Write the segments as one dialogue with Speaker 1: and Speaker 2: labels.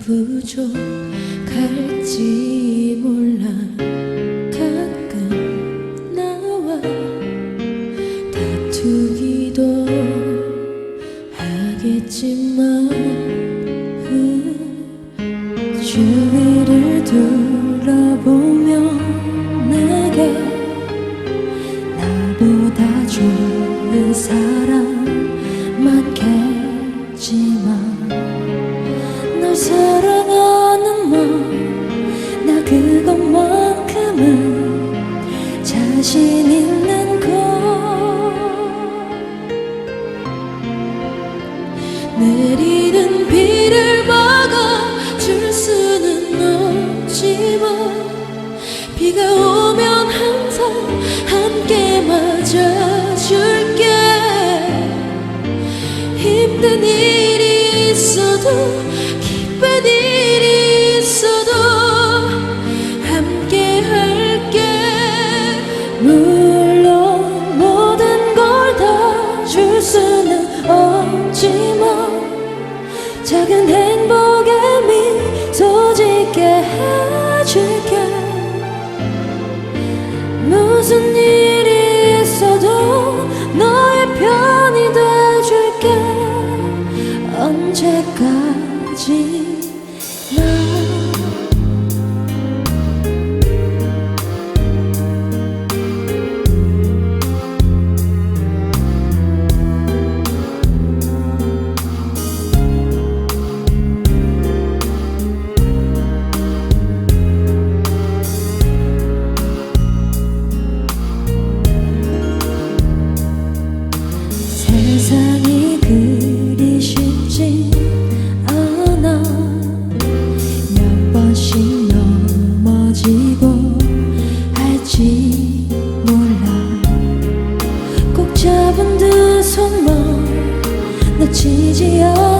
Speaker 1: 부족할지 몰라. 가끔 나와 다투기도 하겠지만 주위를 둘러보면 내게 나보다 좋은 사람 널 사랑하는 마나 그것만큼은 자신 있는 걸 내리는 비를 막아줄 수는 없지만 비가 오면 항상 함께 맞아줄게. 힘든 일이 있어도 기쁜 일이 있어도 함께 할게. 물론 모든 걸 다 줄 수는 없지만 작은 행복에 미소 짓게 해줄게. 무슨 일 记那 두 손만 놓치지 않고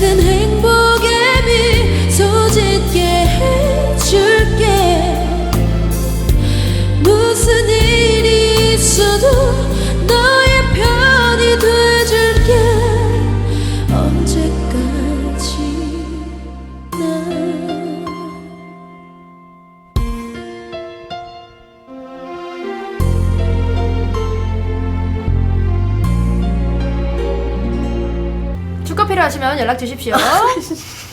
Speaker 1: 작은
Speaker 2: 필요하시면 연락 주십시오.